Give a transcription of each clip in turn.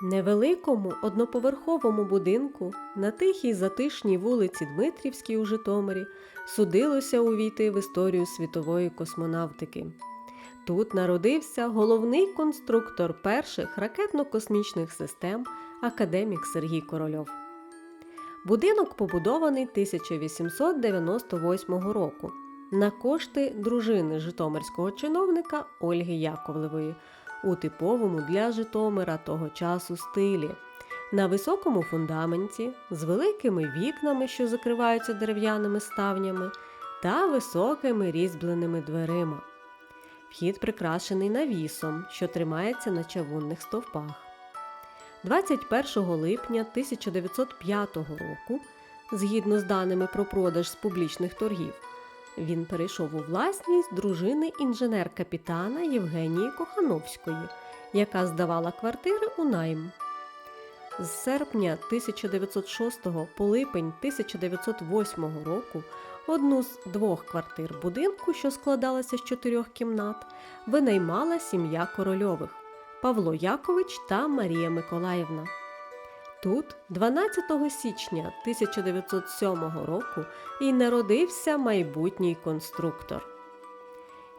Невеликому одноповерховому будинку на тихій затишній вулиці Дмитрівській у Житомирі судилося увійти в історію світової космонавтики. Тут народився головний конструктор перших ракетно-космічних систем академік Сергій Корольов. Будинок побудований 1898 року на кошти дружини житомирського чиновника Ольги Яковлевої у типовому для Житомира того часу стилі. На високому фундаменті з великими вікнами, що закриваються дерев'яними ставнями, та високими різьбленими дверима. Вхід прикрашений навісом, що тримається на чавунних стовпах. 21 липня 1905 року, згідно з даними про продаж з публічних торгів, він перейшов у власність дружини інженер-капітана Євгенії Кохановської, яка здавала квартири у найм. З серпня 1906 по липень 1908 року одну з двох квартир будинку, що складалася з чотирьох кімнат, винаймала сім'я корольових Павло Якович та Марія Миколаївна. Тут, 12 січня 1907 року, і народився майбутній конструктор.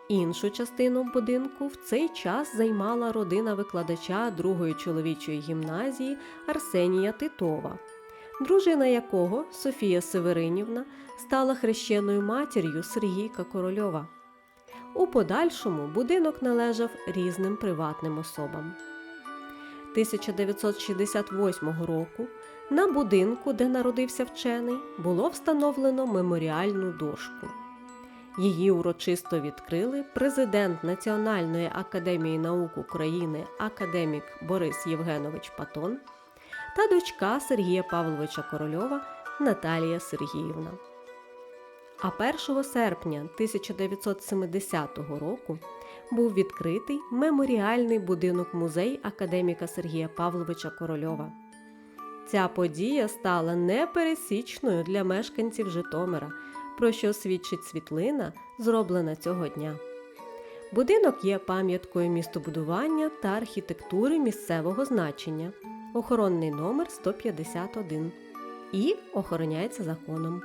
Іншу частину будинку в цей час займала родина викладача другої чоловічої гімназії Арсенія Титова, дружина якого Софія Северинівна стала хрещеною матір'ю Сергійка Корольова. У подальшому будинок належав різним приватним особам. 1968 року на будинку, де народився вчений, було встановлено меморіальну дошку. Її урочисто відкрили президент Національної академії наук України академік Борис Євгенович Патон та дочка Сергія Павловича Корольова Наталія Сергіївна. А 1 серпня 1970 року був відкритий меморіальний будинок музей академіка Сергія Павловича Корольова. Ця подія стала непересічною для мешканців Житомира, про що свідчить світлина, зроблена цього дня. Будинок є пам'яткою містобудування та архітектури місцевого значення, охоронний номер 151 і охороняється законом.